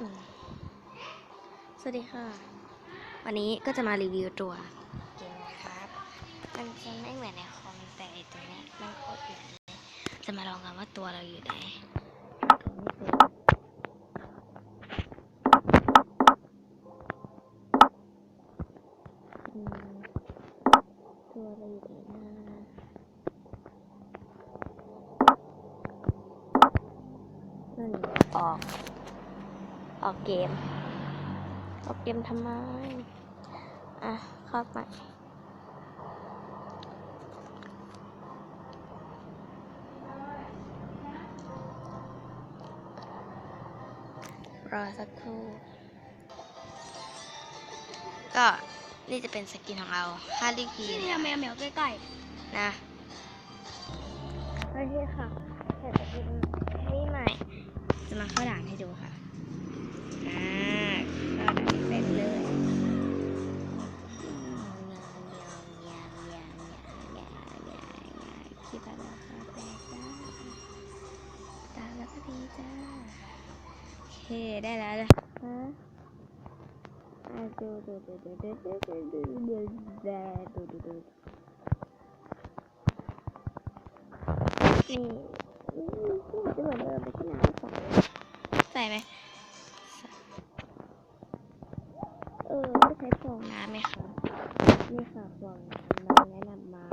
อืมสวัสดีค่ะ วันนี้ก็จะมารีวิวตัวเกมนะครับ มันจะไม่เหมือนในคอมแต่ไอตัวเนี้ยมันโคตรใหญ่เลยจะมาลองกันว่าตัวเราอยู่ไหนตัวไม่เป็นอืมตัวเราอยู่ไหนนะนั่นออก ออกเกม ออกเกมทำไม อะเข้าไปรอสักครู่ ก็นี่จะเป็นสกินของเราฮาริพีนี่แมวแมวใกล้นะโอเคค่ะเสร็จสกินนี่ใหม่ จะมาเข้าด่า คิดว่าราคาแพงจ้าตามแล้วก็ดีจ้าโอเคได้แล้วนะฮะอะดูดูดูดูดูดูดูดูดูดูดูดูดูนี่นี่จะเหมือนเดิมไปที่ไหนใส่ไหมเออจะใช้ฟองน้ำไหมคะนี่ค่ะฟองน้ำแนะนำมา